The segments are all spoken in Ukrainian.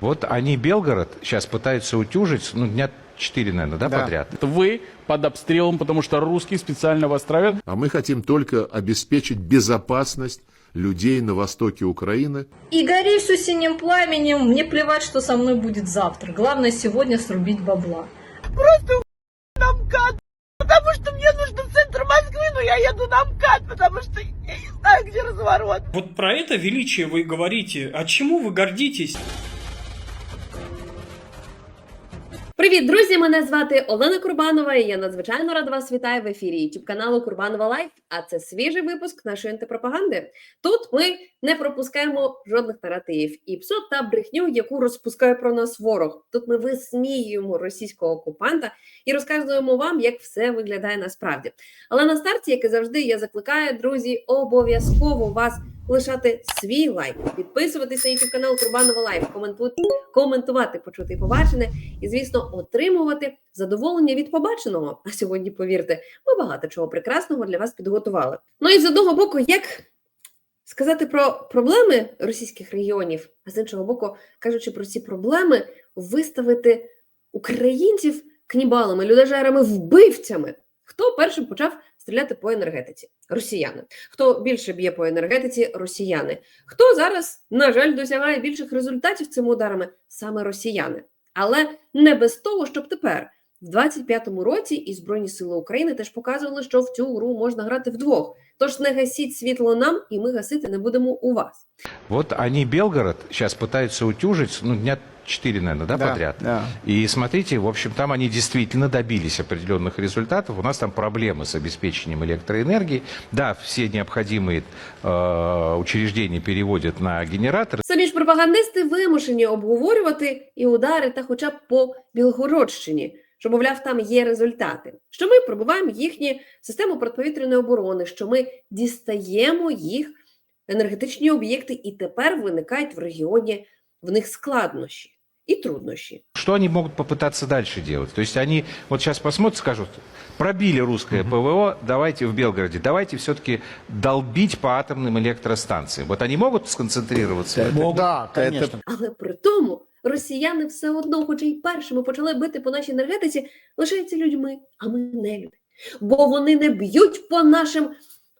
Вот они Белгород сейчас пытаются утюжить, ну, дня четыре, наверное, да, Да. подряд. Вы под обстрелом, потому что русские специально вас травят. А мы хотим только обеспечить безопасность людей на востоке Украины. И гори все синим пламенем, мне плевать, что со мной будет завтра. Главное сегодня срубить бабла. на МКАД, потому что мне нужно в центр Москвы, но я еду на МКАД, потому что я не знаю, где разворот. Вот про это величие вы говорите. А чему вы гордитесь? Привіт, друзі! Мене звати Олена Курбанова. і Я надзвичайно рада вас вітаю в ефірі youtube каналу Курбанова Лайф. А це свіжий випуск нашої антипропаганди. Тут ми не пропускаємо жодних наративів і псот та брехню, яку розпускає про нас ворог. Тут ми висміюємо російського окупанта і розказуємо вам, як все виглядає насправді. Але на старті, як і завжди, я закликаю, друзі, обов'язково вас лишати свій лайк, підписуватися на youtube канал Курбанова Лайф, коментувати, почути і побачене, і звісно, отримувати задоволення від побаченого. А сьогодні, повірте, ми багато чого прекрасного для вас підготували. Ну і з одного боку, як сказати про проблеми російських регіонів, а з іншого боку, кажучи про ці проблеми, виставити українців кнібалами, людожерами, вбивцями. Хто першим почав стріляти по енергетиці? Росіяни. Хто більше б'є по енергетиці? Росіяни. Хто зараз, на жаль, досягає більших результатів цими ударами? Саме росіяни. Але не без того, щоб тепер, в 25-му році, і Збройні Сили України теж показували, що в цю гру можна грати вдвох. Тож не гасіть світло нам, і ми гасити не будемо у вас. Вот они Белгород сейчас пытаются утюжить, ну, дня четыре, наверное, да, Да, подряд. да. И смотрите, в общем, там они действительно добились определенных результатов. У нас там проблемы с обеспечением электроэнергии. Да, все необходимые э, учреждения переводят на генераторы. Самі ж пропагандисти вимушені обговорювати і удари, та хоча б по Білгородщині, що, мовляв, там є результати. Що ми пробиваємо їхні систему протиповітряної оборони, що ми дістаємо їх енергетичні об'єкти, і тепер виникають в регіоні в них складнощі і труднощі. Что они могут попытаться дальше делать? То есть они вот сейчас посмотрят, скажут, пробили русское ПВО, давайте в Белгороде, давайте все-таки долбить по атомным электростанциям. Вот они могут сконцентрироваться? Да, конечно. Але при тому росіяни все одно, хоч і першими почали бити по нашій енергетиці, лишаються людьми, а ми не люди. Бо вони не б'ють по нашим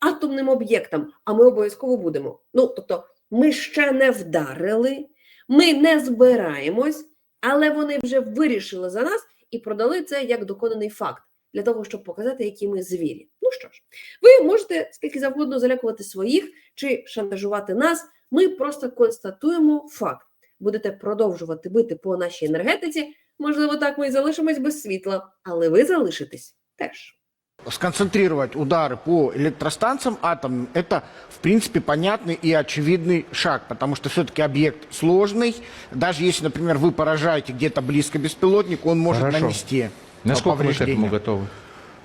атомним об'єктам, а ми обов'язково будемо. Ну, тобто, ми ще не вдарили, ми не збираємось, але вони вже вирішили за нас і продали це як доконаний факт для того, щоб показати, які ми звірі. Ну що ж, ви можете скільки завгодно залякувати своїх чи шантажувати нас. Ми просто констатуємо факт будете продовжувати бити по нашій енергетиці, можливо, так ми і залишимось без світла, але ви залишитесь теж. Сконцентрировать удары по электростанциям атомным – это, в принципе, понятный и очевидный шаг, потому что все-таки объект сложный. Даже если, например, вы поражаете где-то близко беспилотник, он может Хорошо. нанести Насколько мы к этому готовы?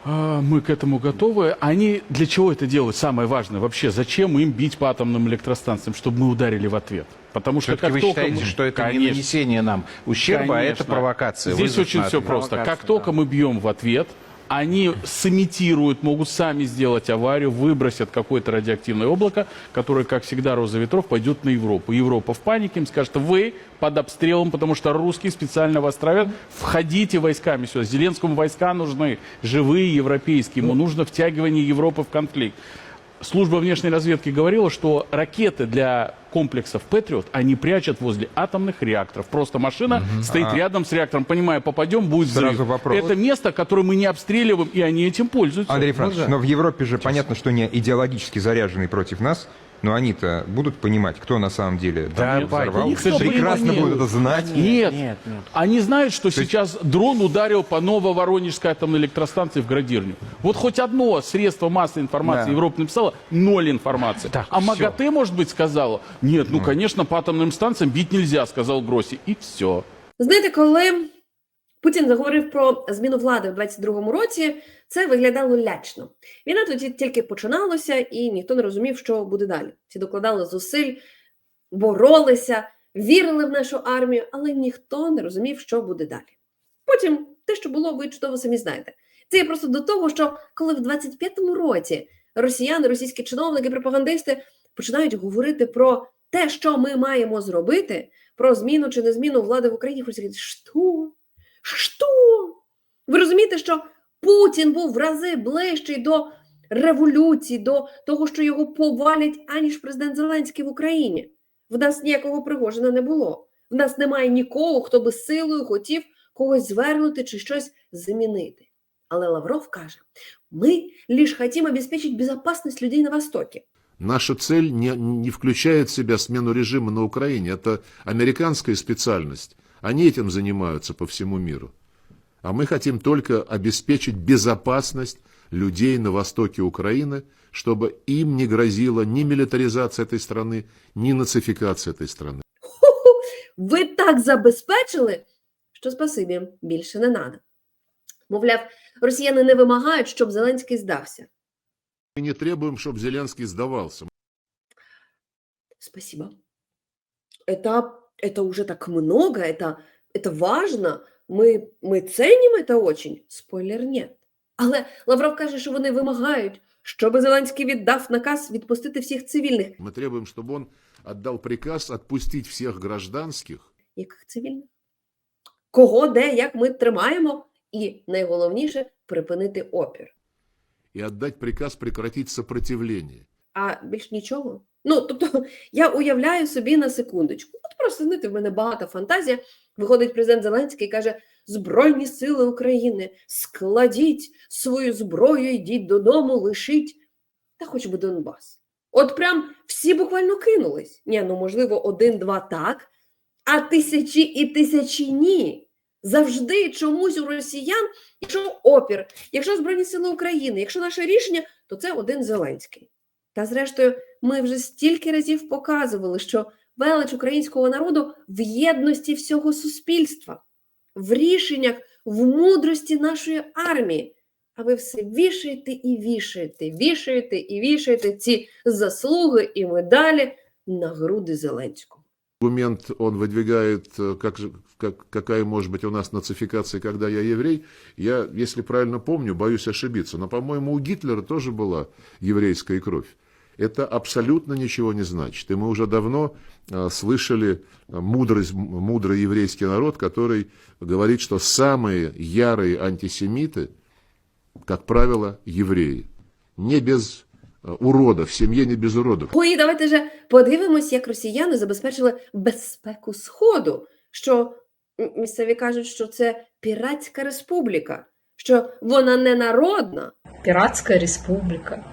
А, Мы к этому готовы. Они для чего это делают? Самое важное вообще, зачем им бить по атомным электростанциям, чтобы мы ударили в ответ? Потому что как вы только считаете, мы- что это не Конечно. нанесение нам ущерба, а это Конечно. провокация? Здесь очень все ответ? просто. Как только да. мы бьем в ответ, они сымитируют, могут сами сделать аварию, выбросят какое-то радиоактивное облако, которое, как всегда, роза ветров пойдет на Европу. Европа в панике им скажет, вы под обстрелом, потому что русские специально вас травят, входите войсками сюда. Зеленскому войска нужны, живые европейские, ему нужно втягивание Европы в конфликт. Служба внешней разведки говорила, что ракеты для комплексов «Патриот» они прячут возле атомных реакторов. Просто машина стоит рядом с реактором, понимая, попадем, будет взрыв. А Сразу вопрос. Это место, которое мы не обстреливаем, и они этим пользуются. Андрей Францович, но в Европе же понятно, что не идеологически заряженные против нас, но они-то будут понимать, кто на самом деле Да, там Бай, взорвал. никто Прекрасно понимает. будут это знать. Нет. Нет, нет. Они знают, что сейчас дрон ударил по Нововоронежской атомной электростанции в Градирню. Вот хоть одно средство массовой информации Да. Европа написала ноль информации. Так, а всё. МАГАТЭ, может быть, сказала, нет, ну, конечно, по атомным станциям бить нельзя, сказал Гросси. И все. Знаєте, коли Путін заговорив про зміну влади в 22-му році, це виглядало лячно. Війна тоді тільки починалася, і ніхто не розумів, що буде далі. Всі докладали зусиль, боролися, вірили в нашу армію, але ніхто не розумів, що буде далі. Потім те, що було, ви чудово самі знаєте. Це є просто до того, що коли в 25-му році росіяни, російські чиновники, пропагандисти починають говорити про те, що ми маємо зробити, про зміну чи не зміну влади в Україні, сказати, що? Що? Ви розумієте, що Путін був в рази ближчий до революції, до того, що його повалять, аніж президент Зеленський в Україні. В нас ніякого Пригожина не було. В нас немає нікого, хто би силою хотів когось звернути чи щось замінити. Але Лавров каже: ми лише хотим обеспечить безопасность людей на Востоке. Наша цель не, не включает в себя смену режима на Украине. Это американская специальность. Они этим занимаются по всему миру. А мы хотим только обеспечить безопасность людей на востоке Украины, чтобы им не грозила ни милитаризация этой страны, ни нацификация этой страны. Ху-ху, ви так забезпечили, що спасибі, більше не надо. Мовляв, росіяни не вимагають, щоб Зеленський здався. Мы не требуем, чтобы Зеленский сдавался. Спасибо. Это, это уже так много, это, это важно. Ми, ми ценимо это очень. Спойлер, нет. Але Лавров каже, що вони вимагають, щоб Зеленський віддав наказ відпустити всіх цивільних. Мы требуем, чтобы он отдал приказ отпустить всех гражданских Яких цивільних? Кого, де, як ми тримаємо? І найголовніше припинити опір. и отдать приказ прекратить сопротивление. А більш нічого. Ну, тобто, я уявляю собі на секундочку. От просто знаєте, в мене багата фантазія. Виходить президент Зеленський і каже: Збройні сили України, складіть свою зброю, йдіть додому, лишіть. Та хоч би Донбас. От прям всі буквально кинулись. Ні, ну можливо, один-два так, а тисячі і тисячі ні. Завжди чомусь у росіян, якщо опір, якщо Збройні Сили України, якщо наше рішення, то це один Зеленський. Та зрештою, ми вже стільки разів показували, що велич українського народу в єдності всього суспільства, в рішеннях, в мудрості нашої армії. А ви все вішаєте і вішаєте, вішаєте і вішаєте ці заслуги і медалі на груди Зеленського. Аргумент он выдвигает, э, как, же- как- какая может быть у нас нацификация, когда я еврей. Я, если правильно помню, боюсь ошибиться, но, по-моему, у Гитлера тоже была еврейская кровь. Это абсолютно ничего не значит. И мы уже давно э, слышали э, мудрость, м- мудрый еврейский народ, который говорит, что самые ярые антисемиты, как правило, евреи. Не без э, уродов, в семье не без уродов. Ой, давайте же подивимось, як росіяни забезпечили безпеку Сходу. Що м, місцеві кажуть, що це піратська республіка, що вона не народна. Пиратская республика.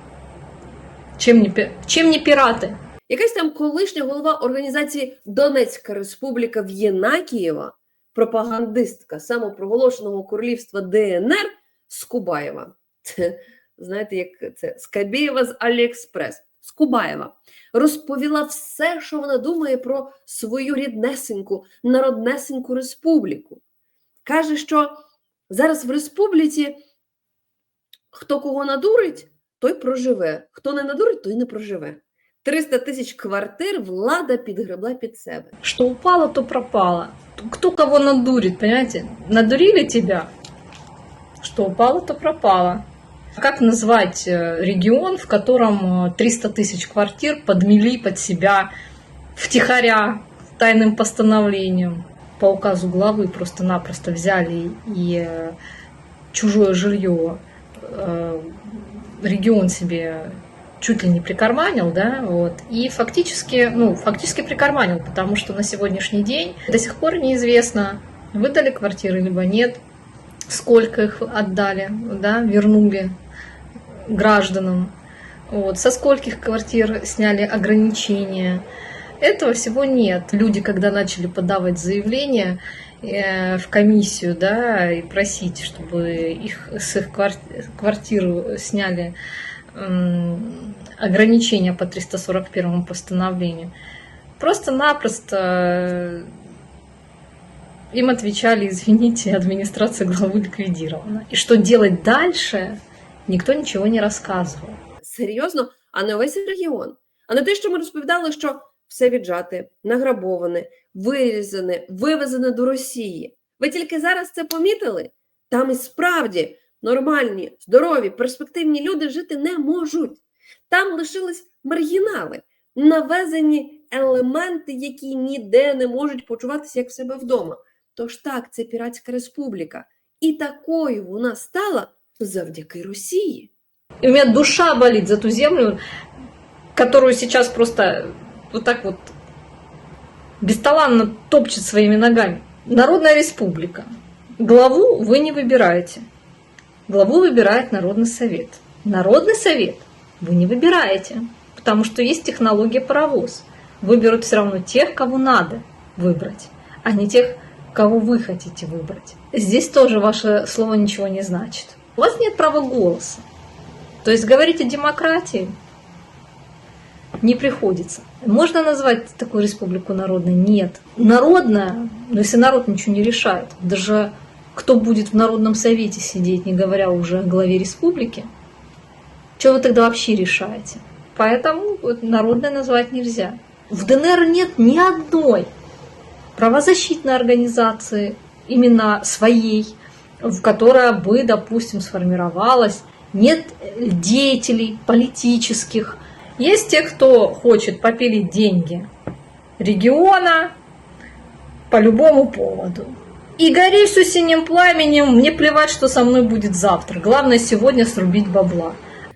Чем не, чем не пираты? Якась там колишня голова організації Донецька Республіка в Єнакієва, пропагандистка самопроголошеного королівства ДНР Скубаєва. Знаєте, як це Скабєєва з Аліекспрес. Скубаєва розповіла все, що вона думає про свою ріднесеньку, народнесеньку республіку. Каже, що зараз в республіці хто кого надурить, той проживе. Хто не надурить, той не проживе. 300 тисяч квартир влада підгребла під себе. Что упало, то пропало. Кто кого надурит, понимаете? Надурили тебя, что упало, то пропало. Как назвать э, регион, в котором э, 300 тысяч квартир подмели под себя втихаря тайным постановлением? По указу главы просто-напросто взяли и э, чужое жилье э, регион себе чуть ли не прикарманил, да, вот, и фактически, ну, фактически прикарманил, потому что на сегодняшний день до сих пор неизвестно, выдали квартиры либо нет, сколько их отдали, да, вернули гражданам, вот, со скольких квартир сняли ограничения. Этого всего нет. Люди, когда начали подавать заявления в комиссию, да, и просить, чтобы их с их квар- квартиру сняли м, ограничения по 341 постановлению, просто-напросто э, им отвечали, извините, администрация главы ликвидирована. И что делать дальше, никто ничего не рассказывал. Серйозно, а не весь регіон. А не те, що ми розповідали, що все віджате, награбоване, вирізане, вивезене до Росії. Ви тільки зараз це помітили? Там і справді нормальні, здорові, перспективні люди жити не можуть. Там лишились маргінали, навезені елементи, які ніде не можуть почуватися як в себе вдома. Тож так, це Піратська Республіка. І такою вона стала завдяки Росії. И у меня душа болит за ту землю, которую сейчас просто вот так вот бесталанно топчет своими ногами. Народная республика. Главу вы не выбираете. Главу выбирает Народный совет. Народный совет вы не выбираете, потому что есть технология паровоз. Выберут все равно тех, кого надо выбрать, а не тех, кого вы хотите выбрать. Здесь тоже ваше слово ничего не значит. У вас нет права голоса. То есть говорить о демократии не приходится. Можно назвать такую республику народной? Нет. Народная, но если народ ничего не решает, даже кто будет в Народном совете сидеть, не говоря уже о главе республики, что вы тогда вообще решаете? Поэтому вот народной назвать нельзя. В ДНР нет ни одной правозащитной организации, именно своей, в которая бы, допустим, сформировалась. Нет деятелей политических. Есть те, кто хочет попилить деньги региона по любому поводу. И гори все синим пламенем, мне плевать, что со мной будет завтра. Главное сегодня срубить бабла.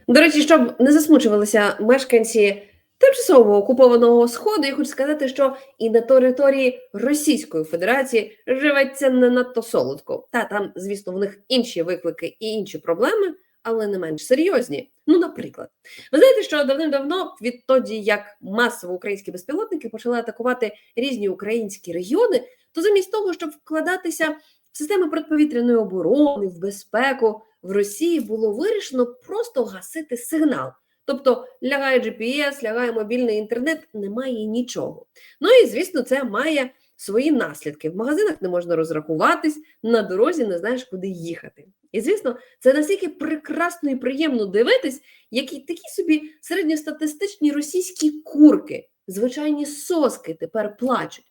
До речі, щоб не засмучувалися мешканці тимчасово окупованого сходу, я хочу сказати, що і на території Російської Федерації живеться не надто солодко. Та там, звісно, в них інші виклики і інші проблеми, але не менш серйозні. Ну, наприклад, ви знаєте, що давним-давно, відтоді як масово українські безпілотники почали атакувати різні українські регіони, то замість того, щоб вкладатися в системи протиповітряної оборони, в безпеку, в Росії було вирішено просто гасити сигнал. Тобто лягає GPS, лягає мобільний інтернет, немає нічого. Ну і звісно, це має свої наслідки. В магазинах не можна розрахуватись, на дорозі не знаєш, куди їхати. І звісно, це настільки прекрасно і приємно дивитись, які такі собі середньостатистичні російські курки, звичайні соски тепер плачуть.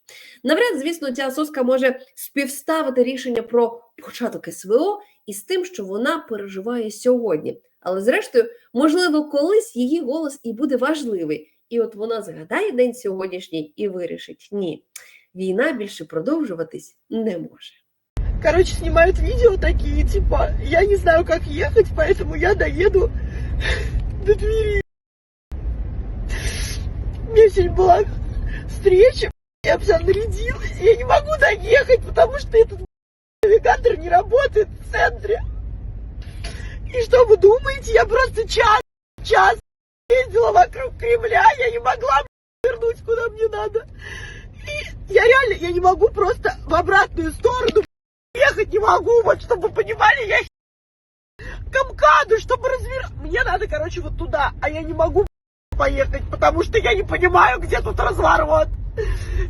Навряд, звісно, ця соска може співставити рішення про початок СВО із тим, що вона переживає сьогодні. Але зрештою, можливо, колись її голос і буде важливий. І от вона згадає день сьогоднішній і вирішить: ні, війна більше продовжуватись не може. Короче, снимают видео такие, типа, я не знаю, как ехать, поэтому я доеду до двери. У сегодня была встреча, я вся нарядилась, я не могу доехать, потому что этот навигатор не работает в центре. И что вы думаете, я просто час, час ездила вокруг Кремля, я не могла вернуть, куда мне надо. Я реально, я не могу просто в обратную сторону ехать не могу, вот чтобы вы понимали, я к чтобы развернуть. Мне надо, короче, вот туда, а я не могу поехать, потому что я не понимаю, где тут разворот.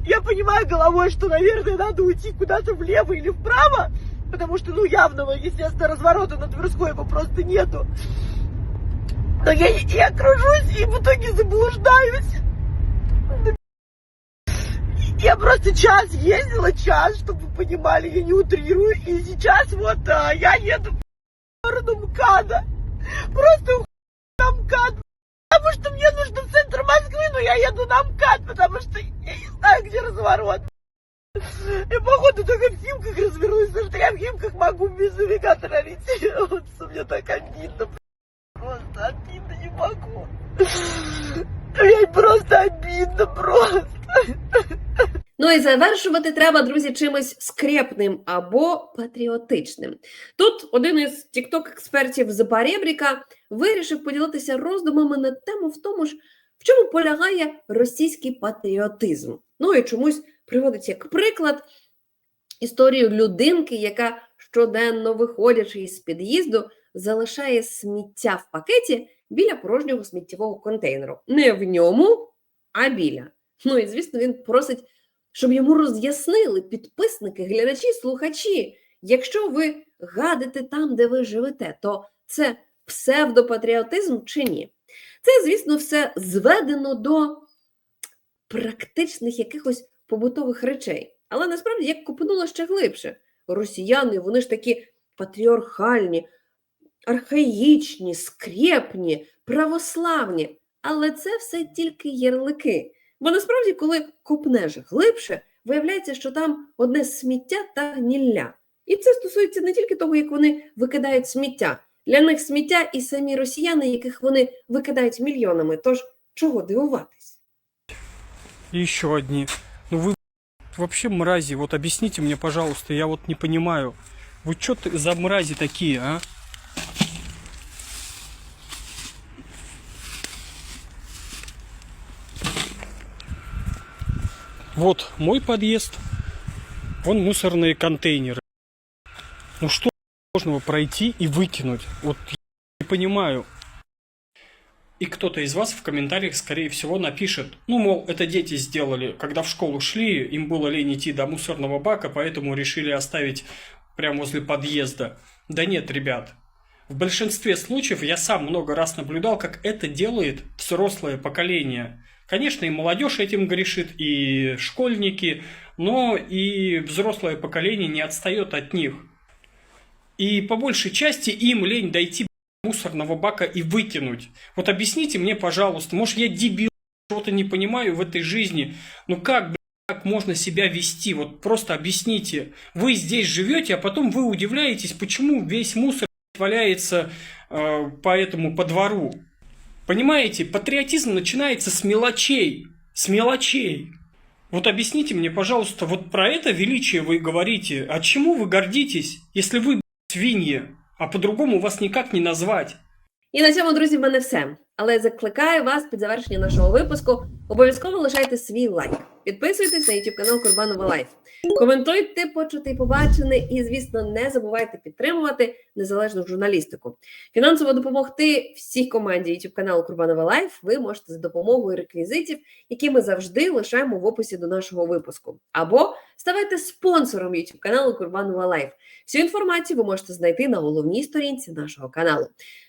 Я понимаю головой, что, наверное, надо уйти куда-то влево или вправо, потому что, ну, явного, естественно, разворота на Тверской его просто нету. Но я, я кружусь и в итоге заблуждаюсь. Я просто час ездила, час, чтобы вы понимали, я не утрирую. И сейчас вот а, я еду в сторону МКАДа. Просто на МКАД. Потому что мне нужно в центр Москвы, но я еду на МКАД, потому что я не знаю, где разворот. Я, походу, только в Химках развернусь, потому что я в Химках могу без навигатора что мне так обидно. Просто обидно не могу. Мне просто обидно, просто. Ну і завершувати треба, друзі, чимось скрепним або патріотичним. Тут один із тікток-експертів з Паребріка вирішив поділитися роздумами на тему в тому ж, в чому полягає російський патріотизм. Ну і чомусь приводить як приклад історію людинки, яка щоденно виходячи із під'їзду, залишає сміття в пакеті біля порожнього сміттєвого контейнеру. Не в ньому, а біля. Ну і звісно, він просить, щоб йому роз'яснили підписники, глядачі, слухачі. Якщо ви гадите там, де ви живете, то це псевдопатріотизм чи ні? Це, звісно, все зведено до практичних якихось побутових речей. Але насправді як купнуло ще глибше. Росіяни, вони ж такі патріархальні, архаїчні, скрєпні, православні. Але це все тільки ярлики. Бо насправді, коли копнеш глибше, виявляється, що там одне сміття та гнілля. І це стосується не тільки того, як вони викидають сміття. Для них сміття і самі росіяни, яких вони викидають мільйонами. Тож чого дивуватись? И еще одни. Ну вы вообще мрази, вот объясните мне, пожалуйста, я вот не понимаю. Вы что за мрази такие, а? Вот мой подъезд, вон мусорные контейнеры. Ну что можно пройти и выкинуть? Вот я не понимаю. И кто-то из вас в комментариях, скорее всего, напишет, ну, мол, это дети сделали, когда в школу шли, им было лень идти до мусорного бака, поэтому решили оставить прямо возле подъезда. Да нет, ребят. В большинстве случаев я сам много раз наблюдал, как это делает взрослое поколение. Конечно, и молодежь этим грешит, и школьники, но и взрослое поколение не отстает от них. И по большей части им лень дойти до мусорного бака и выкинуть. Вот объясните мне, пожалуйста, может я дебил, что-то не понимаю в этой жизни, ну как, как можно себя вести? Вот просто объясните. Вы здесь живете, а потом вы удивляетесь, почему весь мусор валяется э, по этому по двору. Понимаете, патриотизм начинается с мелочей. С мелочей. Вот объясните мне, пожалуйста, вот про это величие вы говорите. А чему вы гордитесь, если вы свиньи, а по-другому вас никак не назвать? І на цьому, друзі, в мене все. Але закликаю вас під завершення нашого випуску обов'язково лишайте свій лайк. Підписуйтесь на YouTube канал Курбанова Лайф. Коментуйте, почути і побачене, і, звісно, не забувайте підтримувати незалежну журналістику. Фінансово допомогти всій команді YouTube каналу Курбанова Лайф ви можете за допомогою реквізитів, які ми завжди лишаємо в описі до нашого випуску. Або ставайте спонсором YouTube каналу Курбанова Лайф. Всю інформацію ви можете знайти на головній сторінці нашого каналу.